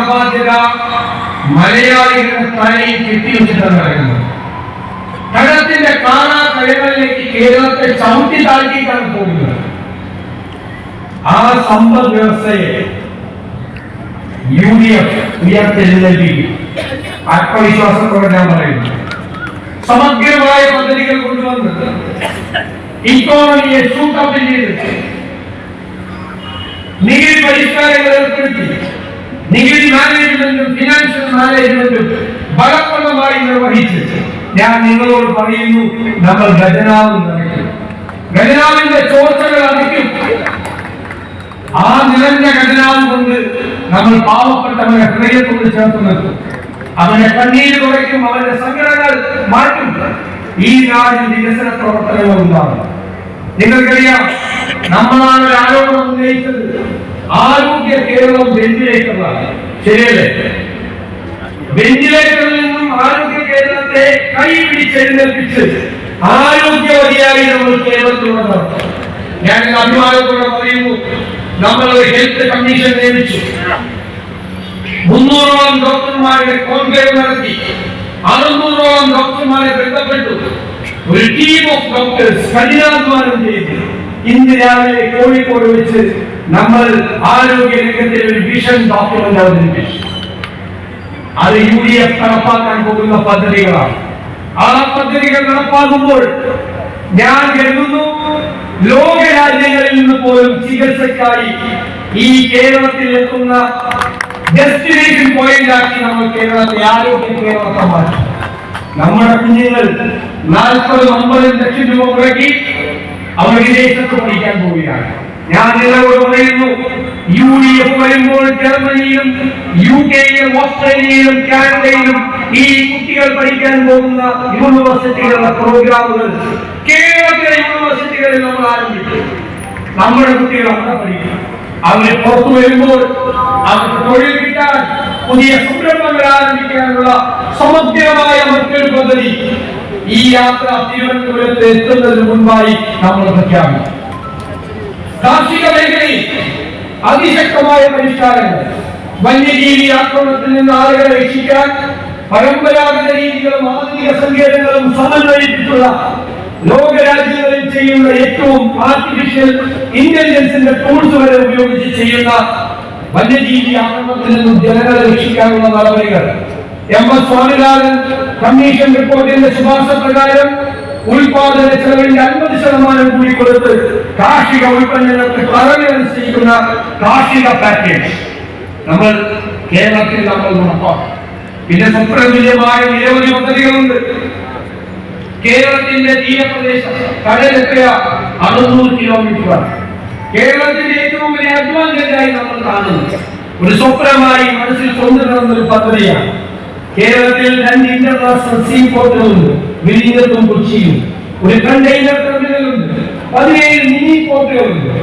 കടബാധ്യത മലയാളികളുടെ തലയിൽ കെട്ടിവെച്ചിട്ടാണ് നടക്കുന്നത്. കടത്തിന്റെ കാണാ കഴിവുകളിലേക്ക് കേരളത്തെ ചവിട്ടി താഴ്ത്തിയിട്ടാണ് പോകുന്നത്. ആ സമ്പദ് വ്യവസ്ഥയെ യു ഡി എഫ് ഉയർത്തെഴുന്നേൽപ്പിക്കും ആത്മവിശ്വാസത്തോടെ ഞാൻ പറയുന്നു. സമഗ്രമായ പദ്ധതികൾ കൊണ്ടുവന്ന് ഇക്കോണമിയെ ഷൂട്ടപ്പ് ചെയ്ത് നികുതി പരിഷ്കാരങ്ങൾ ഏർപ്പെടുത്തി. നികുതി മാനേജ്മെന്റും ഫിനാൻഷ്യൽ മാനേജ്മെന്റും ഫലപ്രദമായി നിർവഹിച്ച് ഞാൻ നിങ്ങളോട് പറയുന്നു നമ്മൾ ഖജനാവ് നിറയ്ക്കും ഖജനാവിന്റെ ചോർച്ചകൾ അടയ്ക്കും ആ നിറഞ്ഞ ഖജനാവ് കൊണ്ട് നമ്മൾ പാവപ്പെട്ടവരെ ഹൃദയത്തോട് ചേർത്ത് നിർത്തും. അവന്റെ കണ്ണീര് കുറയ്ക്കും അവന്റെ സങ്കടങ്ങൾ മാറ്റും ഈ നാടിൽ വികസന പ്രവർത്തനങ്ങൾ ഉണ്ടാകും. നിങ്ങൾക്കറിയാം നമ്മളാണ് ഒരു ആരോപണം ഉന്നയിച്ചത്. ആരോഗ്യ കേരളം വെന്റിലേറ്ററാണ്. ശരിയല്ലേ? വെന്റിലേറ്ററിൽ നിന്നും ആരോഗ്യ കേരളത്തെ കൈ പിടിച്ചെഴുന്നേൽപ്പിച്ച് ആരോഗ്യവതിയായി നമ്മൾ കേരളത്തിലൂടെ നടത്തും ഞാൻ അഭിമാനത്തോടെ പറയുന്നു നമ്മൾ ഒരു ഹെൽത്ത് കമ്മീഷൻ നിയമിച്ചു. മുന്നൂറോളം ഡോക്ടർമാരുടെ കോൺക്ലേവ് നടത്തി. അറുന്നൂറോളം ഡോക്ടർമാരെ ബന്ധപ്പെട്ടു. ഒരു ടീം ഓഫ് ഡോക്ടേഴ്സ് കഠിനാധ്വാനം ചെയ്തു. ഇന്ന് രാവിലെ കോഴിക്കോട് വെച്ച് നമ്മൾ ആരോഗ്യ രംഗത്തെ ഒരു വിഷൻ ഡോക്യുമെന്റ് അവതരിപ്പിച്ചു അത് യു ഡി എഫ് നടപ്പാക്കാൻ പോകുന്ന പദ്ധതികളാണ്. ആ പദ്ധതികൾ നടപ്പാക്കുമ്പോൾ ഞാൻ കരുതുന്നു ലോക രാജ്യങ്ങളിൽ നിന്ന് പോലും ചികിത്സക്കായി ഈ കേരളത്തിൽ എത്തുന്ന ഡെസ്റ്റിനേഷൻ പോയിന്റ് ആക്കി നമ്മൾ കേരളത്തെ ആരോഗ്യ കേരളത്തെ മാറ്റി. നമ്മുടെ കുഞ്ഞുങ്ങൾ നാൽപ്പതും അമ്പതും ലക്ഷം രൂപ മുടക്കി അവർ വിദേശത്ത് പഠിക്കാൻ പോവുകയാണ്. ഞാൻ നിങ്ങളോട് പറയുന്നു യു ഡി എഫ് വരുമ്പോൾ ജർമ്മനിയിലും യു കെയിലും ഓസ്ട്രേലിയയിലും കാനഡയിലും ഈ കുട്ടികൾ പഠിക്കാൻ പോകുന്ന യൂണിവേഴ്സിറ്റികളുടെ പ്രോഗ്രാമുകൾ കേരളത്തിലെ യൂണിവേഴ്സിറ്റികളിൽ നമ്മൾ ആരംഭിക്കും നമ്മുടെ കുട്ടികൾ അവിടെ പഠിക്കും അവരെ പുറത്തു വരുമ്പോൾ അവർക്ക് തൊഴിൽ കിട്ടാൻ പുതിയ സംരംഭങ്ങൾ ആരംഭിക്കാനുള്ള സമഗ്രമായ മറ്റൊരു പദ്ധതി ഈ യാത്ര തിരുവനന്തപുരത്ത് എത്തുന്നതിന് മുൻപായി നമ്മൾ പ്രഖ്യാപിക്കും കാർഷിക മേഖലയിൽ അതിശക്തമായ പരിഷ്കാരങ്ങൾ. വന്യജീവി ആക്രമണത്തിൽ നിന്ന് ആളുകളെ രക്ഷിക്കാൻ പരമ്പരാഗത രീതികളും ആധുനിക സങ്കേതങ്ങളും സമന്വയിപ്പിച്ചുള്ള ലോകരാജ്യങ്ങളിൽ ചെയ്യുന്ന ഏറ്റവും ആർട്ടിഫിഷ്യൽ ഇന്റലിജൻസിന്റെ ടൂൾസ് വരെ ഉപയോഗിച്ച് ചെയ്യുന്ന വന്യജീവി ആക്രമണത്തിൽ നിന്നും ജനങ്ങളെ രക്ഷിക്കാനുള്ള നടപടികൾ. എം എസ് സ്വാമിനാഥൻ കമ്മീഷൻ റിപ്പോർട്ടിന്റെ ശുപാർശ പ്രകാരം ഉൽപാദന ചെലവിന്റെ അൻപത് ശതമാനം കൂടി കൊടുത്ത് കാർഷിക ഉൽപ്പന്നങ്ങൾക്ക് കുറവ് നിശ്ചയിക്കുന്ന കാർഷിക പാക്കേജ് നമ്മൾ കേരളത്തിൽ നമ്മൾ നടപ്പാക്കും പിന്നെ സുപ്രതുല്യമായ നിരവധി പദ്ധതികളുണ്ട്. കേരളത്തിന്റെ തീരപ്രദേശം കടലെത്തിയ അറുന്നൂറ് കിലോമീറ്റർ കേരളത്തിന്റെ ഏറ്റവും വലിയ അഡ്വാന്റേജായി നമ്മൾ കാണുന്നു. ഒരു സ്വപ്നമായി മനസ്സിൽ കൊണ്ടുവരുന്ന ഒരു പദ്ധതിയാണ്. കേരളത്തിൽ രണ്ട് ഇന്റർനാഷണൽ സീ പോർട്ടുകളുണ്ട് വിഴിഞ്ഞത്തും കൊച്ചിയും ഒരു കണ്ടെയ്നർ ടെർമിനലുണ്ട് പതിനേഴ് മിനി പോർട്ടുകളുണ്ട്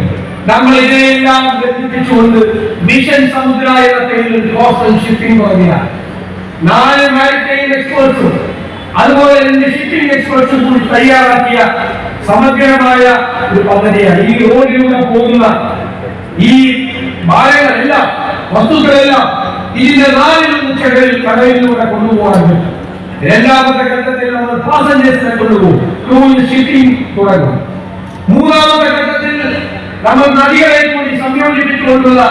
നമ്മൾ ഇതിനെല്ലാം ബന്ധിപ്പിച്ചുകൊണ്ട് മിഷൻ സമുദ്ര എന്ന പേരിൽ കോസ്റ്റൽ ഷിപ്പിംഗ് തുടങ്ങിയാണ് നാല് മാരിടൈം എക്സ്പേർട്സും അതുപോലെ ഷിപ്പിംഗ് എക്സ്പേർട്സും തയ്യാറാക്കിയ സമഗ്രമായ ഒരു പദ്ധതിയാണ്. ഈ റോഡിലൂടെ പോകുന്ന ഈ ഭാരങ്ങളെല്ലാം വസ്തുക്കളെല്ലാം ഇതിന്റെ നാലിലൊന്ന് ചകലിൽ കടലിലൂടെ കൊണ്ടുപോകാൻ പറ്റും. രണ്ടാമത്തെ ഘട്ടത്തിൽ നമ്മൾ പാസഞ്ചേഴ്സിനെ കൊണ്ടുപോകും. ക്രൂയിസ് ഷിപ്പിംഗ് തുടങ്ങും. മൂന്നാമത്തെ ഘട്ടത്തിൽ നമ്മൾ നദികളെ കൂടി സംയോജിപ്പിച്ചുകൊണ്ടുള്ള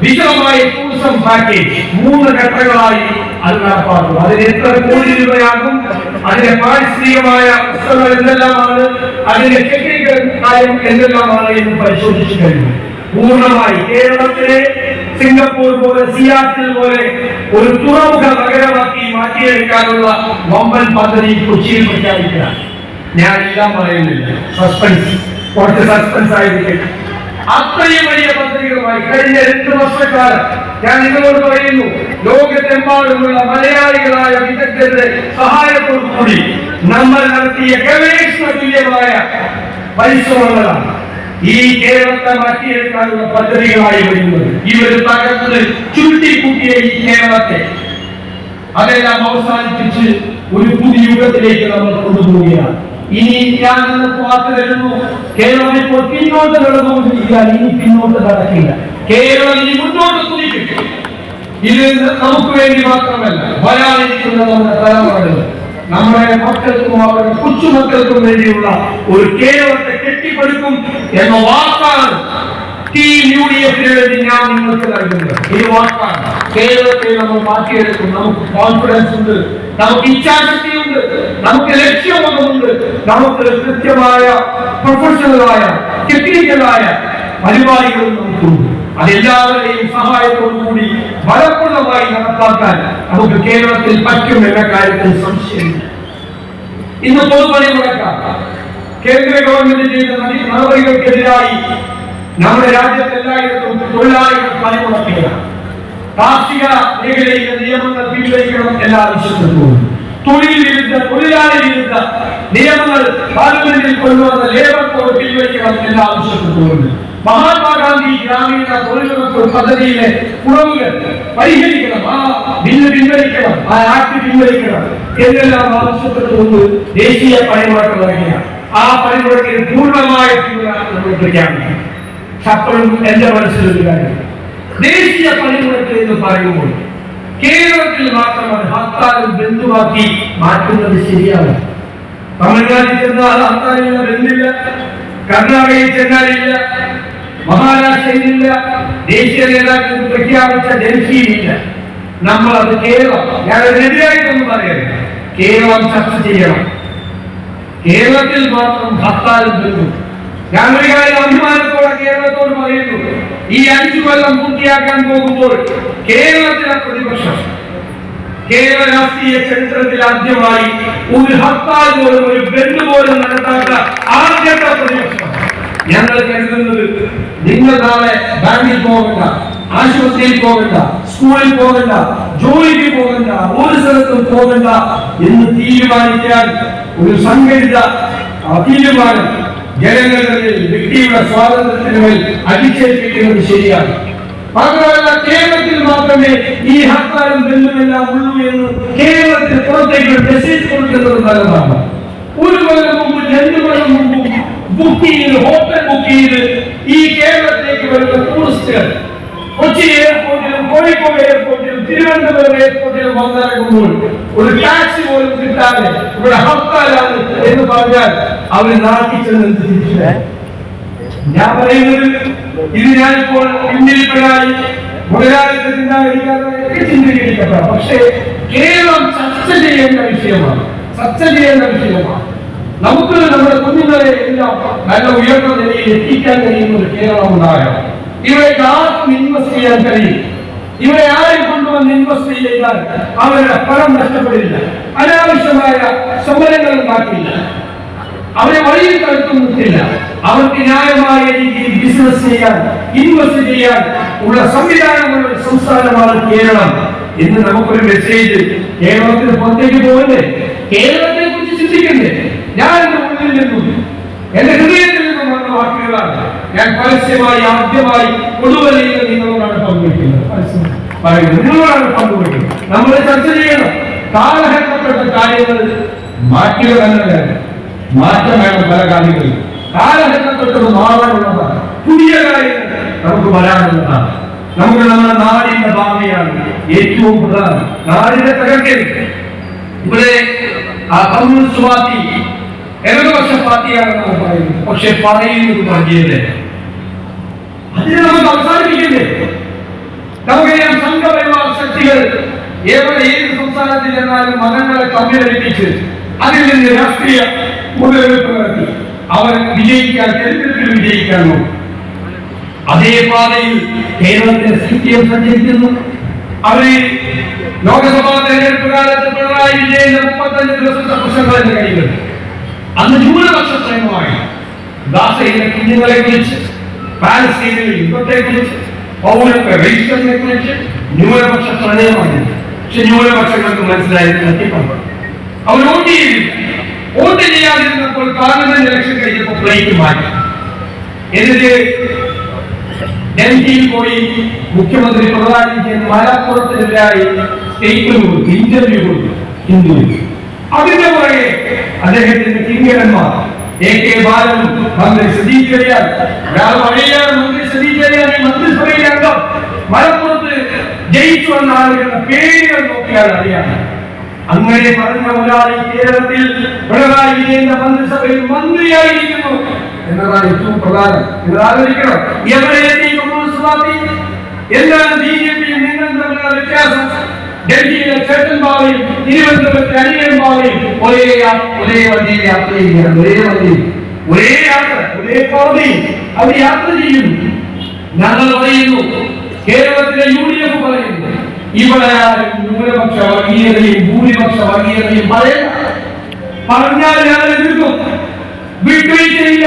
വിശദമായ ടൂറിസം പാക്കേജ് മൂന്ന് ഘട്ടങ്ങളായി അത് നടപ്പാക്കും അതിന് എത്ര കോടി രൂപയാകും? അതിന്റെ പാരിസ്ഥിതികമായ പ്രശ്നങ്ങൾ എന്തെല്ലാമാണ്? അതിന്റെ ടെക്നിക്കൽ കാര്യം എന്തെല്ലാമാണ് എന്ന് പരിശോധിച്ചു കഴിഞ്ഞു. പൂർണമായി കേരളത്തിലെ സിംഗപ്പൂർ പോലെ സിയാറ്റിൽ പോലെ ഒരു തുറമുഖ നഗരമാക്കി മാറ്റിയെടുക്കാനുള്ള വമ്പൻ പദ്ധതി കൊച്ചിയിൽ പ്രഖ്യാപിക്കുക ഞാൻ എല്ലാം പറയുന്നില്ല സസ്പെൻസ് കുറച്ച് സസ്പെൻസ് ആയിരിക്കും. അത്രയും വലിയ പദ്ധതികളുമായി കഴിഞ്ഞ രണ്ട് വർഷക്കാലം ഞാൻ നിങ്ങളോട് പറയുന്നു ലോകത്തെമ്പാടുമുള്ള മലയാളികളായ വിദഗ്ധരുടെ സഹായത്തോടു കൂടി നമ്മൾ നടത്തിയ ഗവേഷണ തുല്യമായ പരിശ്രമങ്ങളാണ് ഈ കേരളത്തെ മാറ്റിയെടുക്കാനുള്ള പദ്ധതികളായി വരുന്നത്. ഇവർ തകർത്തത് ചുരുട്ടിക്കൂട്ടിയ ഈ കേരളത്തെ. അതെല്ലാം അവസാനിപ്പിച്ച് ഒരു പുതിയ യുഗത്തിലേക്ക് നമ്മൾ കൊണ്ടുപോവുകയാണ്. ഇനി ഞാൻ വാക്ക് തരുന്നു കേരളം ഇപ്പോൾ പിന്നോട്ട് കടന്നുകൊണ്ടിരിക്കുകയാണ് ഇനി പിന്നോട്ട് നടക്കില്ല. കേരളം ഇനി മുന്നോട്ട് കുതിക്കും ഇത് നമുക്ക് വേണ്ടി മാത്രമല്ല വരാനിരിക്കുന്ന നമ്മുടെ തലമുറകൾ നമ്മുടെ മക്കൾക്കും അവരുടെ കൊച്ചുമക്കൾക്കും വേണ്ടിയുള്ള ഒരു കേരളത്തെ കെട്ടിപ്പടുക്കും എന്ന വാക്കാണ് ടീം യു ഡി എഫിന് ഞാൻ നിങ്ങൾക്ക് നൽകുന്നത്. ഈ വാക്കാണ്. കേരളത്തെ നമ്മൾ മാറ്റിയെടുക്കും. നമുക്ക് കോൺഫിഡൻസ് ഉണ്ട്. നമുക്ക് ഇച്ഛാശക്തിയുണ്ട് നമുക്ക് ലക്ഷ്യമൊന്നുമുണ്ട് നമുക്ക് കൃത്യമായ പ്രൊഫഷണലായ ടെക്നിക്കലായ പരിപാടികളും നമുക്കുണ്ട്. അതെല്ലാവരുടെയും സഹായത്തോടു കൂടി ഫലപ്രദമായി നടപ്പാക്കാൻ നമുക്ക് കേരളത്തിൽ പറ്റും എന്ന കാര്യത്തിൽ സംശയമില്ല. ഇന്ന് പൊതുപണി മുടക്കാം. കേന്ദ്ര ഗവൺമെന്റ് ചെയ്ത നട- നടപടികൾക്കെതിരായി നമ്മുടെ രാജ്യത്തെല്ലായിടത്തും തൊഴിലാളികൾ പണിമുടക്കുകയാണ്. കാർഷിക മേഖലയിലെ നിയമങ്ങൾ പിൻവലിക്കണം എല്ലാ ആവശ്യപ്പെട്ടു തൊഴിൽ വിരുദ്ധ തൊഴിലാളി വിരുദ്ധ നിയമങ്ങൾ പാർലമെന്റിൽ കൊണ്ടുവന്ന ലേബർ കോഡ് പിൻവലിക്കണം എന്ന് ആവശ്യപ്പെട്ടുകൊണ്ട് മഹാത്മാഗാന്ധി ഗ്രാമീണ തൊഴിലുറപ്പ് പദ്ധതിയിലെ കുറവുകൾ പരിഹരിക്കണം. ആ ബില്ല് പിൻവലിക്കണം. ആ ആക്ട് പിൻവലിക്കണം. എന്നെല്ലാം ആവശ്യപ്പെട്ടുകൊണ്ട് ദേശീയ പണിമുടക്ക് നടക്കുകയാണ്. ആ പണിമുടക്കിൽ പൂർണമായിട്ടുള്ള നമ്മൾ പ്രഖ്യാപിക്കും അപ്പോഴും എന്റെ മനസ്സിലൊരു കാര്യം. ദേശീയ പണിമുടക്ക് എന്ന് പറയുമ്പോൾ കേരളത്തിൽ മാത്രമാണ് ഹർത്താലും ബന്ധുവാക്കി മാറ്റുന്നത് ശരിയാണ്. തമിഴ്നാട്ടിൽ ചെന്നാൽ ഹർത്താലില്ല ബന്ധില്ല കർണാടകയിൽ ചെന്നാലില്ല മഹാരാഷ്ട്രയിലില്ല ദേശീയ നേതാക്കൾ പ്രഖ്യാപിച്ച ഡൽഹിയിലില്ല നമ്മൾ അത് കേരളം ഞാൻ അതിനെതിരായിട്ടൊന്നും പറയരുത്. കേരളം ചർച്ച ചെയ്യണം. കേരളത്തിൽ മാത്രം ഹർത്താലും ബന്ധു ഞാൻ ഒരു കാര്യം അഭിമാനത്തോടെ കേരളത്തോട് പറയുന്നു ഈ അഞ്ചു കൊല്ലം പൂർത്തിയാക്കാൻ പോകുമ്പോൾ കേരളത്തിലെ പ്രതിപക്ഷം കേരള രാഷ്ട്രീയ ചരിത്രത്തിൽ ആദ്യമായി ഒരു ഹർത്താൽ പോലും ഒരു ബന്ധു പോലും നടത്താത്ത ആദ്യത്തെ പ്രതിപക്ഷം. ഞങ്ങൾ കരുതുന്നത് നിങ്ങൾ നാളെ ബാങ്കിൽ പോകണ്ട ആശുപത്രിയിൽ പോകണ്ട സ്കൂളിൽ പോകണ്ട ജോലിക്ക് പോകണ്ട ഒരു സ്ഥലത്തും പോകണ്ട എന്ന് തീരുമാനിക്കാൻ ഒരു സംഘടിത തീരുമാനം ജനങ്ങളുടെ വ്യക്തിയുടെ സ്വാതന്ത്ര്യത്തിന് മേൽ അടിച്ചേൽപ്പിക്കുന്നത് ശരിയാണ്. മാത്രമല്ല കേരളത്തിൽ മാത്രമേ ഈ ഹർത്താലും ബില്ലുമെല്ലാം ഉള്ളൂ എന്ന് കേരളത്തിന് പുറത്തേക്ക് മെസ്സേജ് കൊടുക്കുന്നത് നല്ലതാണ്. ഒരു കൊല്ലം മുമ്പ് രണ്ടു കൊല്ലം മുമ്പും ബുക്ക് ചെയ്ത് ഹോട്ടൽ ബുക്ക് ചെയ്ത് ഈ കേരളത്തിലേക്ക് വരുന്ന ടൂറിസ്റ്റുകൾ കൊച്ചി എയർപോർട്ടിലും കോഴിക്കോട് എയർപോർട്ടിലും തിരുവനന്തപുരം എയർപോർട്ടിലും വന്നിറങ്ങുമ്പോൾ ഒരു ടാക്സി പോലും കിട്ടാതെ ഇവിടെ ഹർത്താലാണ് എന്ന് പറഞ്ഞാൽ അവർ നാട്ടിൽ ചെന്ന് ഞാൻ പറയുന്നത് ഇത് ഞാനിപ്പോൾ പിന്നിൽപ്പെടായി മുതലാളിത്തത്തിനായിരിക്കാതെ ചിന്തിക്കപ്പെട്ട പക്ഷേ കേരളം ചർച്ച ചെയ്യേണ്ട വിഷയമാണ്. ചർച്ച ചെയ്യേണ്ട വിഷയമാണ്. നമുക്ക് നമ്മുടെ കുഞ്ഞുങ്ങളെ എല്ലാം നല്ല ഉയർന്ന നിലയിൽ എത്തിക്കാൻ കഴിയുന്ന ഒരു കേരളം ഉണ്ടാകണം. ഇവർക്ക് ആർക്കും ഇൻവെസ്റ്റ് ചെയ്യാൻ കഴിയും. ഇവരെ ആരും കൊണ്ടുവന്ന് ഇൻവെസ്റ്റ് ചെയ്താൽ അവരുടെ പണം നഷ്ടപ്പെടില്ല. അനാവശ്യമായ സമരങ്ങൾ ഉണ്ടാക്കില്ല അവരെ വഴിയിൽ തടുത്തുന്നില്ല അവർക്ക് ന്യായമായ രീതിയിൽ ബിസിനസ് ചെയ്യാൻ ഇൻവെസ്റ്റ് ചെയ്യാൻ ഉള്ള സംവിധാനമുള്ള ഒരു സംസ്ഥാനമാണ് കേരളം എന്ന് നമുക്കൊരു മെസ്സേജ് കേരളത്തിന് പുറത്തേക്ക് പോകണ്ടേ കേരളത്തെ കുറിച്ച് ചിന്തിക്കണ്ടേ ഞാൻ എന്റെ ഉള്ളിൽ നിന്നും എന്റെ ഹൃദയത്തിൽ നിന്നും വന്ന വാക്കുകളാണ്. ഞാൻ പരസ്യമായി ആദ്യമായി കൊടുവലയിൽ നിങ്ങളോടാണ് പങ്കുവയ്ക്കുന്നത്. പറയുന്നത് നിങ്ങളോടാണ് പങ്കുവയ്ക്കുന്നത്. നമ്മൾ ചർച്ച ചെയ്യണം. കാലഹരണപ്പെട്ട കാര്യങ്ങൾ മാറ്റുക തന്നെ വേണം മാറ്റം വേണം പല കാര്യങ്ങളിൽ. കാലഹരണപ്പെട്ടത് മാറാനുള്ളതാണ്. പുതിയ കാര്യങ്ങൾ നമുക്ക് വരാനുള്ളതാണ്. നമുക്ക് നമ്മുടെ നാടിന്റെ ഭാവിയാണ് ഏറ്റവും പ്രധാനം. നാടിന്റെ തകർക്കരുത് ഇവിടെ ആ കമ്മ്യൂണിസ്റ്റ് പാർട്ടി ഇടതുപക്ഷ പാർട്ടിയാണെന്നാണ് പറയുന്നത്. പക്ഷെ പറയുന്നത് പറഞ്ഞില്ലേ അതിനെ നമുക്ക് അവസാനിപ്പിക്കണ്ടേ? നമുക്കറിയാം സംഘപരിവാർ ശക്തികൾ എവിടെ ഏത് സംസ്ഥാനത്തിൽ ചെന്നാലും മതങ്ങളെ തമ്മിലടിപ്പിച്ച് അതിൽ നിന്ന് രാഷ്ട്രീയ മുതലെടുപ്പ് നടത്തി. അവർ വിജയിക്കാൻ തെരഞ്ഞെടുപ്പിൽ വിജയിക്കാൻ അതേ പാതയിൽ കേരളത്തിലെ സി പി എം സഞ്ചരിക്കുന്നു. അവർ ലോകസഭാ തെരഞ്ഞെടുപ്പ് കാലത്ത് പിണറായി വിജയന്റെ മുപ്പത്തഞ്ച് ദിവസത്തെ പ്രശ്നങ്ങൾ എന്റെ കയ്യിലുണ്ട് അന്ന് ന്യൂനപക്ഷ പ്രേമമായി ദാസയിലെ കുഞ്ഞുങ്ങളെ കുറിച്ച് പാലസ്തീനിലെ യുദ്ധത്തെക്കുറിച്ച് പൗരത്വ രജിസ്റ്ററിനെ കുറിച്ച് ന്യൂനപക്ഷ പ്രണയമാണ് പക്ഷെ ന്യൂനപക്ഷങ്ങൾക്ക് മനസ്സിലായത് തട്ടിപ്പണ്ട് അവർ വോട്ട് ചെയ്തില്ല വോട്ട് ചെയ്യാതിരുന്നപ്പോൾ പാർലമെന്റ് ഇലക്ഷൻ കഴിഞ്ഞപ്പോൾ പ്ലേറ്റ് മാറ്റി. എന്നിട്ട് ഡൽഹിയിൽ പോയി മുഖ്യമന്ത്രി പിണറായി വിജയൻ മലപ്പുറത്തിനെതിരായി സ്റ്റേറ്റ്മെന്റ് കൊടുത്തു ഇന്റർവ്യൂ കൊടുത്തു ഹിന്ദുവിൽ അതിന്റെ പുറകെ അദ്ദേഹത്തിന്റെ കിങ്കരന്മാർ. എ കെ ബാലനും മന്ത്രി സതീഷ് ചെറിയാൻ ഒരാൾ പഴയ മന്ത്രി സതീഷ് ചെറിയാൻ ഈ മന്ത്രിസഭയിലെ അംഗം മലപ്പുറത്ത് ജയിച്ചു വന്ന ആളുകളുടെ പേരുകൾ നോക്കിയാൽ അറിയാം. അങ്ങനെ പറഞ്ഞ ഒരാൾ ഈ കേരളത്തിൽ പിണറായി വിജയന്റെ മന്ത്രിസഭയിൽ മന്ത്രിയായിരിക്കുന്നു എന്നതാണ് ഏറ്റവും പ്രധാനം. ഇത് ആലോചിക്കണം. എവിടെ എന്താണ് ബി ജെ പിയും നിങ്ങൾ തമ്മിലുള്ള വ്യത്യാസം ഡൽഹിയിലെ ചേട്ടൻ ബാവയും തിരുവനന്തപുരത്തെ അനിയൻ ബാവയും ഒരേ ഒരേ വണ്ടിയിൽ യാത്ര ചെയ്യുകയാണ്. ഒരേ വണ്ടിയിൽ ഒരേ യാത്ര. ഒരേ കോടതിയിൽ അവർ യാത്ര ചെയ്യുന്നു. ഞങ്ങൾ പറയുന്നു കേരളത്തിലെ യു ഡി എഫ് പറയുന്നു ഇവിടെ ന്യൂനപക്ഷ വർഗീയതയും ഭൂരിപക്ഷ വർഗീയതയും പറയണ്ട. പറഞ്ഞാൽ ഞങ്ങൾ എതിർക്കും. വിട്ടുവീഴ്ചയില്ല.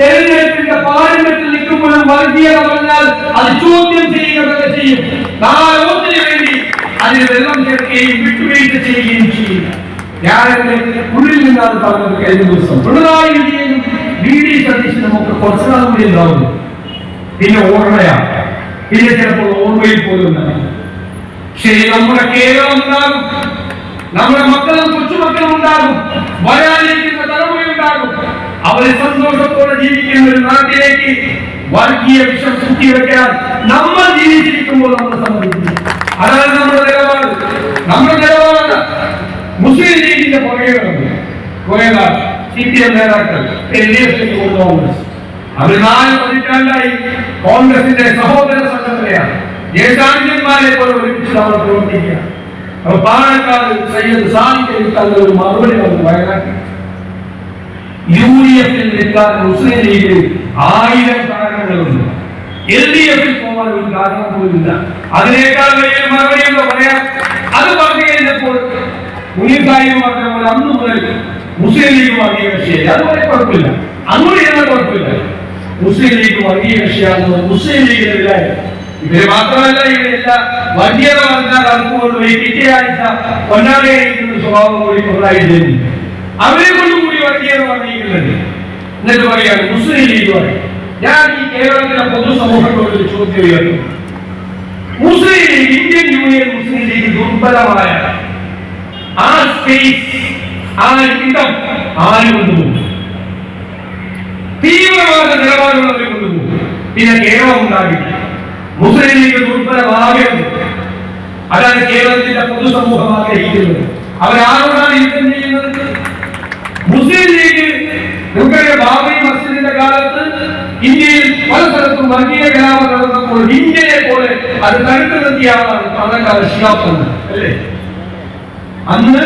തെരഞ്ഞെടുപ്പിന്റെ പാരമ്പര്യത്തിൽ നിൽക്കുമ്പോഴും വർഗീയത പറഞ്ഞാൽ അത് ചോദ്യം ചെയ്യുക തന്നെ ചെയ്യും അതിന് വെള്ളം ചേർക്കുകയും വിട്ടുവീഴ്ച ചെയ്യുകയും ചെയ്യും ഞാൻ എന്റെ ഉള്ളിൽ നിന്നാണ് പറഞ്ഞത് കഴിഞ്ഞ ദിവസം. പിണറായി വിജയനും വി ഡി സതീശനും ഒക്കെ കുറച്ചു നാൾ കൂടി ഉണ്ടാവുന്നു. പിന്നെ ഓർമ്മയാണ്. പിന്നെ ചിലപ്പോൾ ഓർമ്മയിൽ പോലും ശരി നമ്മുടെ കേരളം ഉണ്ടാകും. നമ്മുടെ മക്കളും കൊച്ചുമക്കളും ഉണ്ടാകും. വരാനിരിക്കുന്ന തലമുറ അവരെ സന്തോഷത്തോടെ ജീവിക്കുന്ന ഒരു നാട്ടിലേക്ക് വർഗീയ വിഷം കുത്തിവെക്കാൻ നമ്മൾ ജീവിച്ചിരിക്കുമ്പോൾ നമ്മൾ സമ്മതിക്കുന്നു. അതാണ് നമ്മുടെ നിലപാട്. നമ്മുടെ നിലപാട്. മുസ്ലിം ലീഗിന്റെ പുറകെ നടന്നു കുറെ നാൾ സി നാല് പതിറ്റാണ്ടായി കോൺഗ്രസിന്റെ സഹോദര സംഘടനയാണ്. ജ്യേഷ്ഠാന്യന്മാരെ പോലെ ഒരുമിച്ച് നമ്മൾ പ്രവർത്തിക്കുക അപ്പൊ പാലക്കാട് സയ്യദ് സാദിഖലി തങ്ങൾ ഒരു മറുപടി വന്നു വയനാട്ടിൽ. യു ഡി എഫിൽ നിൽക്കാൻ മുസ്ലിം ലീഗിൽ ആയിരം കാരണങ്ങളുണ്ട് എൽ ഡി എഫിൽ പോകാൻ അതിനേക്കാൾ വലിയ മറുപടി പറയാം? അത് പറഞ്ഞു കഴിഞ്ഞപ്പോൾ മുനീർ സാഹിബ് പറഞ്ഞ അന്ന് മുതൽ മുസ്ലിം ലീഗ് വർഗീയ കക്ഷിയായി. അതുപോലെ കുഴപ്പമില്ല. അങ്ങോട്ട് ഇരുന്നാൽ കുഴപ്പമില്ല. മുസ്ലിം ലീഗ് വർഗീയ കക്ഷിയാണെന്ന് മുസ്ലിം ലീഗിനെതിരായി ഇവർ മാത്രമല്ല ഇവരെല്ലാം. വർഗീയത പറഞ്ഞാൽ അതുകൊണ്ടുപോയി കിട്ടിയ ആഴ്ച പൊന്നാടയിരിക്കുന്ന സ്വഭാവം കൂടി ചെയ്യുന്നു അവരെ വർഗീയത എന്നിട്ട് പറയാണ് മുസ്ലിം ലീഗ് പറയും. ഞാൻ ഈ കേരളത്തിലെ പൊതുസമൂഹത്തോട് ഒരു ചോദ്യം ഉയർത്തുന്നു മുസ്ലിം ഇന്ത്യൻ യൂണിയൻ മുസ്ലിം ലീഗ് ദുർബലമായ ആ സ്പേസ് ആ ഇടം ആര് കൊണ്ടുപോകും? തീവ്രവാദ നിലപാടുള്ളവരെ കൊണ്ടുപോകും. പിന്നെ കേരളം ഉണ്ടാകില്ല. മുസ്ലിം ലീഗ് ദുർബലമാകും അതാണ് കേരളത്തിന്റെ പൊതുസമൂഹം ആഗ്രഹിക്കുന്നത് അവരാരോടാണ് യുദ്ധം ചെയ്യുന്നത്? മുസ്ലിം ലീഗ് ബാബറി മസ്ജിദിന്റെ കാലത്ത് ഇന്ത്യയിൽ പല സ്ഥലത്തും വർഗീയ കലാപം നടന്നപ്പോൾ ഇന്ത്യയെ പോലെ അത് തടുത്തു നിർത്തിയാണ് ആളാണ് പാലക്കാട് അല്ലേ? അന്ന്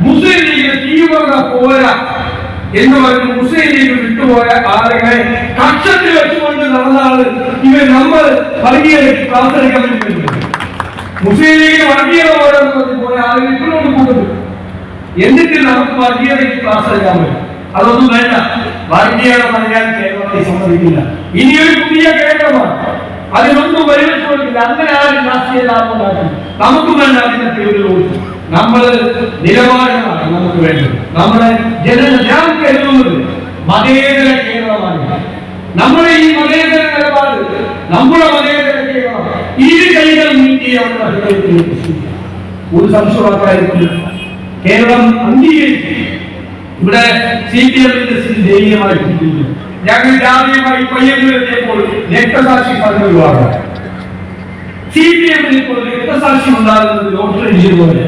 മുസ്ലിം ലീഗ് തീവ്രത പോരാ എന്ന് പറഞ്ഞ് മുസ്ലിം ലീഗ് വിട്ടുപോയ ആളുകളെ കക്ഷത്തിൽ വെച്ചുകൊണ്ട് നടന്നാണ് ഇവർ നമ്മൾ വർഗീയ വരുന്നത്. മുസ്ലിം ലീഗ് വർഗീയത പോരാന്ന് പറഞ്ഞ് പോയ ആളുകൾ ഇപ്പോഴും കൂടുതൽ എന്നിട്ട് നമുക്ക് വർഗീയതയ്ക്ക് ക്ലാസ് പറ്റും. അതൊന്നും വേണ്ട. വർഗീയത പറയാൻ കേരളത്തെ സമ്മതിക്കില്ല. ഇനിയൊരു പുതിയ കേരളമാണ് അതിനൊന്നും പരിഗണിച്ചു കൊടുക്കില്ല അങ്ങനെ ആരും രാഷ്ട്രീയ ലാഭം നമുക്ക് വേണ്ട അതിന്റെ പേരിൽ കൊടുക്കും നമ്മൾ നിലവാരമാണ് നമുക്ക് വേണ്ടത്. നമ്മുടെ ജനങ്ങൾ ഞാൻ കരുതുന്നത് മതേതര കേരളമാണ്. നമ്മുടെ ഈ മതേതര നിലപാട് നമ്മുടെ മതേതര കേരളം. ഇരു കൈകൾ നീട്ടി അവരുടെ ഒരു സംശയമാക്കായിരിക്കും കേരളം അംഗീകരിക്കും ഇവിടെ സി പി എമ്മിന്റെ സ്ഥിതി ദയനീയമായി ചിന്തിക്കുന്നു ഞങ്ങൾ രാവിലെയുമായി പയ്യന്നൂരെത്തിയപ്പോൾ രക്തസാക്ഷി പറഞ്ഞൊരുപാട് സി പി എമ്മിനെ ഇപ്പോൾ രക്തസാക്ഷി ഉണ്ടാകുന്നത് ലോട്ടറി പോലെ.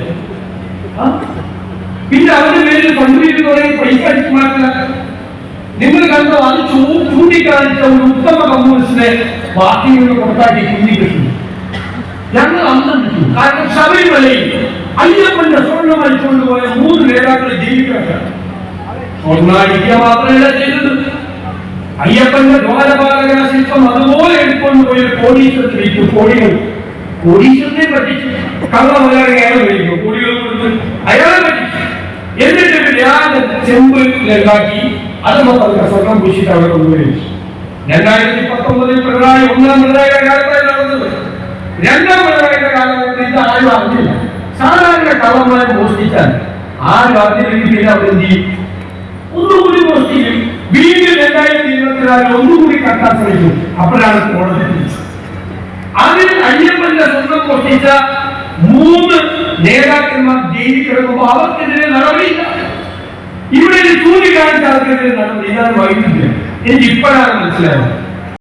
പിന്നെ അവരുടെ പേരിൽ തുടങ്ങി പൈസ അടിച്ചു നിങ്ങൾ കണ്ടോ അത് ചൂണ്ടിക്കാണിച്ച ഒരു ഉത്തമ കമ്മ്യൂണിസ്റ്റിനെ പാർട്ടിയിൽ നിന്ന് പുറത്താക്കി കുഞ്ഞിക്കിട്ടുന്നു ഞങ്ങൾ അന്നും കാരണം ശബരിമലയിൽ അയ്യപ്പന്റെ സ്വർണം കൊണ്ടുപോയ മൂന്ന് നേതാക്കളെ ജീവിക്കാൻ അടിക്കുക മാത്രമല്ല ചെയ്തത്. അയ്യപ്പന്റെ ദ്വാരപാലക ശില്പം അതുപോലെ എടുക്കൊണ്ട് പോയി ഒരു കോടീശ്വരത്തിൽ വിറ്റു കോടികൾ. കോടീശ്വരനെ പറ്റിച്ചു കള്ള മുതലാളി അയാൾ വിളിക്കും കോടികൾ കൊടുത്ത് അയാളെ പറ്റിച്ചു. എന്നിട്ട് വ്യാജ ചെമ്പ് ഉണ്ടാക്കി അത് മൊത്തം സ്വർണം പൂശിട്ട് അവിടെ കൊണ്ടുപോയി വെച്ചു. രണ്ടായിരത്തി പത്തൊമ്പതിൽ പിണറായി ഒന്നാം പിണറായിയുടെ കാലത്തായി നടന്നത്. രണ്ടാം പിണറായിയുടെ കാലഘട്ടത്തിൽ ഇത് ആരും അറിഞ്ഞില്ല. സാധാരണ കള്ളന്മാരെ മോഷ്ടിച്ചാൽ ആരും അറിഞ്ഞില്ലെങ്കിൽ പിന്നെ അവരെന്ത് ചെയ്യും? ഒന്നുകൂടി മോഷ്ടിക്കും വീണ്ടും രണ്ടായിരത്തി ഇരുപത്തിനാലിൽ ഒന്നുകൂടി കട്ടാൻ ശ്രമിച്ചു അപ്പോഴാണ് കോടതി. അതിൽ അയ്യപ്പന്റെ സ്വന്തം മോഷ്ടിച്ച മൂന്ന് നേതാക്കന്മാർ ജയിലിൽ കിടക്കുമ്പോൾ അവർക്കെതിരെ നടപടിയില്ല. ഇവിടെ ചൂണ്ടിക്കാണിച്ച ആൾക്കെതിരെ നടപടി. ഇതാണ് വൈദ്യുതി എനിക്ക് ഇപ്പോഴാണ് മനസ്സിലായത്.